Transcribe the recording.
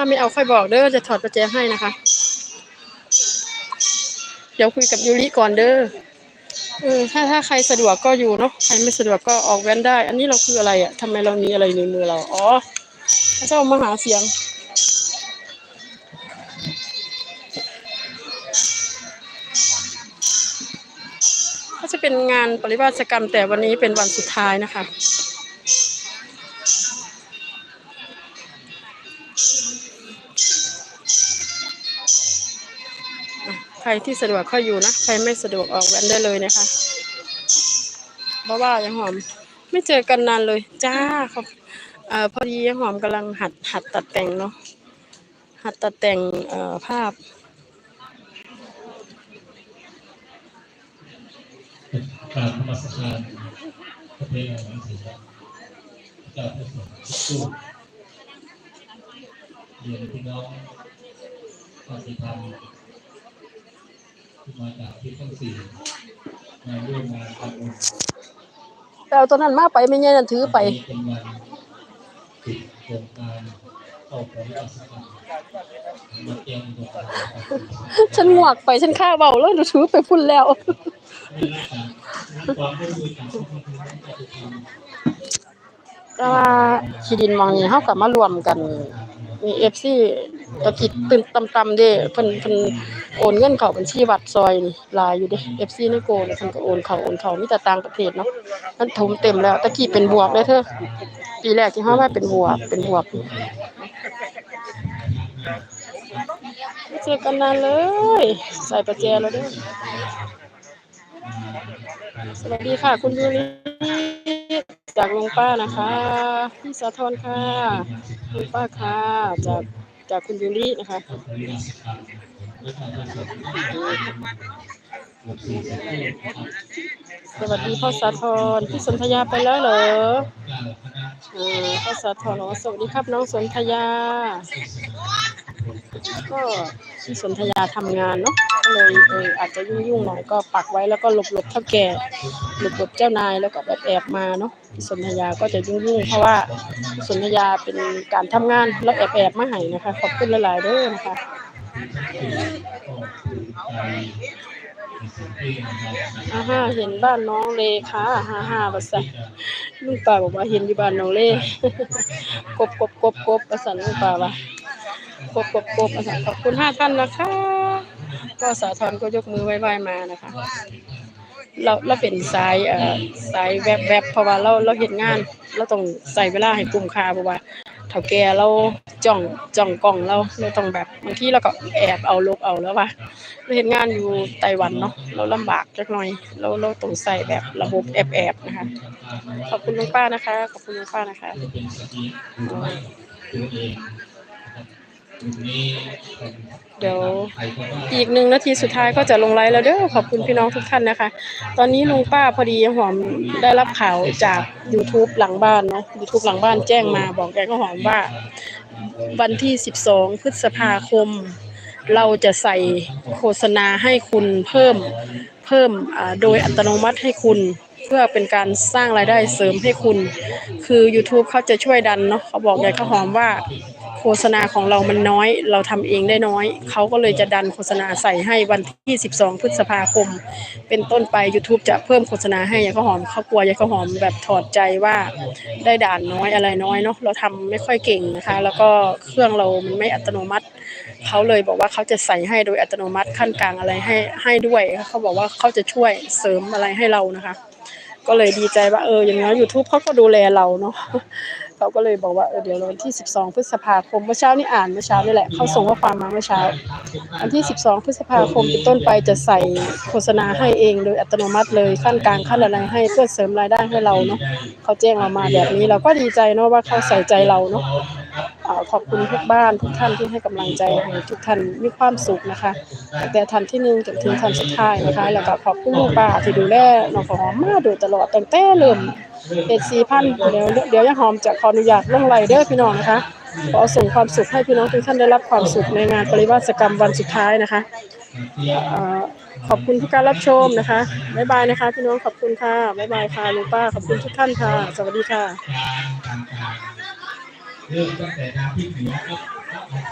ถ้าไม่เอาค่อยบอกเด้อจะถอดประแจให้นะคะ เดี๋ยวคุยกับยูริก่อนเด้อเออถ้าถ้าใครสะดวกก็อยู่เนาะใครไม่สะดวกก็ออกแว้นได้ อันนี้เราคืออะไรอะทำไมเรามีอะไรในมือเราอ๋อพระเจ้ามาหาเสียงก็จะเป็นงานปริวาสกรรมแต่วันนี้เป็นวันสุดท้ายนะคะ รที่สะดวกเข้าอยู่นะ ใครไม่สะดวกออกแว้นได้เลยนะคะเพราะว่ายังหอมไม่เจอกันนานเลย จ้าครับเอ่อพอดียังหอมกำลังหัดหัดตัดแต่งเนาะหัดตัดแต่งเอ่อภาพการธรรมสถานประเทศหนังสือเจ้าพระสงฆ์สู้เรียนพี่น้องปฏิธรรม ที่มาจากที่ทั้งสี่มาร่วมงานทำบุญแต่เอาตัวนั้นมาไปไม่ใช่นั่นถือไปวันนี้เป็นวันปิดโครงการเข้าปริยัติกรรมมาเตรียมตัวการฉันหงวกไปฉันฆ่าเบาแล้วถือไปพุ่นแล้วไม่รักษาความร่วมมือจากทุกคนปฏิธรรมแต่ว่าที่ดินมองนี่เฮากลับมารวมกัน มีเอฟซีตะกิดตื่นต่ำๆเด้เพิ่นเพิ่นโอนเงินเข้าบัญชีวัดซอยนี่ลายอยู่เด้เอฟซีในโกนี่เพิ่นก็โอนเข้าโอนเข้ามีแต่ต่างประเทศเนาะมันถมเต็มแล้วตะกี้เป็นบวกเลยเธอปีแรกที่เฮามาเป็นบวกเป็นบวกเจอกันนานเลย ใส่ประแจแล้วเด้อสวัสดีค่ะ คุณยูริ จากลุงป้านะคะพี่สาธรค่ะลุงป้าค่ะจากจากคุณยูรินะคะบริษัทการและการผสมบทสีสันะครับสวัสดีพ่อสาธรพี่สนธยาไปแล้วเหรอพ่อสาธรอ๋อสวัสดีครับน้องสนธยา ก็พี่สนธยาทำงานเนาะก็เลยเอออาจจะยุ่งๆหน่อยก็ปักไว้แล้วก็หลบๆเท่าแก่หลบๆเจ้านายแล้วก็แบบแอบมาเนาะพี่สนธยาก็จะยุ่งๆเพราะว่าสนธยาเป็นการทำงานแล้วแอบๆมาให้นะคะ ขอบคุณหลายๆด้อนะคะที่ก็ภูมิใจในสิ่งที่เราฮ่าฮ่าเห็นบ้านน้องเลค่ะฮ่าฮ่าบัสันลุงป่าบอกว่าเห็นอยู่บ้านน้องเลกบกบกบกบประสันลุงป่าว่า กบกบกบประสันขอบคุณห้าท่านนะคะ ก็สาธรก็ยกมือไหว้ๆมานะคะ เราเราเป็นสายเอ่อสายแวบแวบเพราะว่าเราเราเห็นงาน เราต้องใส่เวลาให้คุ้มค่าเพราะว่าเฒ่าแก่เราจ้องจ้องกล้องเราเราต้องแบบบางทีเราก็แอบเอาลบเอาแล้วว่าเราเห็นงานอยู่ไต้หวันเนาะเราลำบากจักหน่อยเราเราต้องใส่แบบระบบแอบแอบนะคะ ขอบคุณลุงป้านะคะ ขอบคุณลุงป้านะคะ เดี๋ยวอีกหนึ่งนาทีสุดท้ายก็จะลงไลฟ์แล้วเด้อขอบคุณพี่น้องทุกท่านนะคะ ตอนนี้ลุงป้าพอดีหอมได้รับข่าวจาก YouTube หลังบ้านเนาะ YouTube หลังบ้านแจ้งมาบอกแกก็หอมว่า วันที่ 12 พฤษภาคม เราจะใส่โฆษณาให้คุณเพิ่มเพิ่มโดยอัตโนมัติให้คุณเพื่อเป็นการสร้างรายได้เสริมให้คุณ คือ YouTube เขาจะช่วยดันเนาะเขาบอกยายข้าวหอมว่า โฆษณาของเรามันน้อย เราทำเองได้น้อย เขาก็เลยจะดันโฆษณาใส่ให้วันที่ 12 พฤษภาคม เป็นต้นไป YouTube จะเพิ่มโฆษณาให้ยายข้าวหอมเขากลัวยายข้าวหอมแบบถอดใจว่าได้ด่านน้อยอะไรน้อยเนาะเราทำไม่ค่อยเก่งนะคะ แล้วก็เครื่องเรามันไม่อัตโนมัติเขาเลยบอกว่าเขาจะใส่ให้โดยอัตโนมัติขั้นกลางอะไรให้ให้ด้วยเขาบอกว่าเขาจะช่วยเสริมอะไรให้เรานะคะ ก็เลยดีใจว่าเอออย่างน้อย YouTube เขาก็ดูแลเราเนาะ เขาก็เลยบอกว่าเออเดี๋ยววันที่ 12 พฤษภาคมเมื่อเช้านี่อ่านเมื่อเช้านี่แหละเขาส่งข้อความมาเมื่อเช้าวันที่ 12 พฤษภาคมเป็นต้นไปจะใส่โฆษณาให้เองโดยอัตโนมัติเลยขั้นกลางขั้นอะไรให้เพื่อเสริมรายได้ให้เราเนาะเขาแจ้งเรามาแบบนี้เราก็ดีใจเนาะว่าเขาใส่ใจเราเนาะ ขอบคุณทุกบ้านทุกท่านที่ให้กำลังใจให้ทุกท่านมีความสุขนะคะตั้งแต่ท่านที่หนึ่งจนถึงท่านสุดท้ายนะคะ แล้วก็ขอบคุณลูกป้าที่ดูแลน้องข้าวหอมมาโดยตลอดตั้งแต่เริ่มเป็นสี่พันเดี๋ยวเดี๋ยวยายหอมจะขออนุญาตลงไลเด้อพี่น้องนะคะขอส่งความสุขให้พี่น้องทุกท่านได้รับความสุขในงานปริวาสกรรมวันสุดท้ายนะคะขอบคุณทุกการรับชมนะคะ บ๊ายบายนะคะพี่น้องขอบคุณค่ะ บ๊ายบายค่ะลุงป้า ขอบคุณทุกท่านค่ะ สวัสดีค่ะ เริ่มตั้งแต่น้ำพริกเหนือครับ